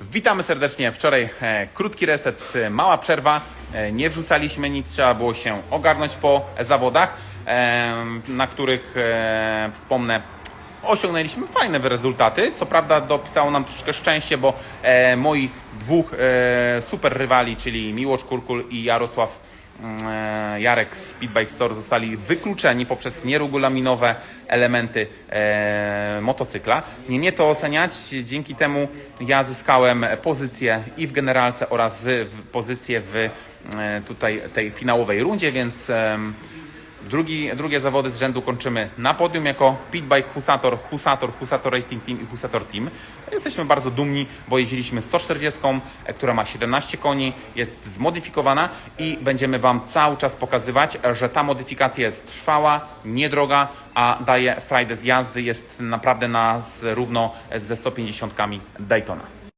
Witamy serdecznie. Wczoraj e, krótki reset, e, mała przerwa. E, nie wrzucaliśmy nic, trzeba było się ogarnąć po zawodach, e, na których e, wspomnę. Osiągnęliśmy fajne rezultaty. Co prawda dopisało nam troszeczkę szczęście, bo e, moi dwóch e, super rywali, czyli Miłosz Kurkul i Jarosław e, Jarek z Speedbike Store zostali wykluczeni poprzez nieregulaminowe elementy e, motocykla. Nie mnie to oceniać, dzięki temu ja zyskałem pozycję i w generalce oraz w, pozycję w e, tutaj tej finałowej rundzie, więc Drugi, drugie zawody z rzędu kończymy na podium jako Pitbike Husator, Husator, Husator Racing Team i Husator Team. Jesteśmy bardzo dumni, bo jeździliśmy 140, e, która ma 17 koni, jest zmodyfikowana i będziemy Wam cały czas pokazywać, że ta modyfikacja jest trwała, niedroga, a daje frajdę z jazdy, jest naprawdę na równo ze 150 Daytona.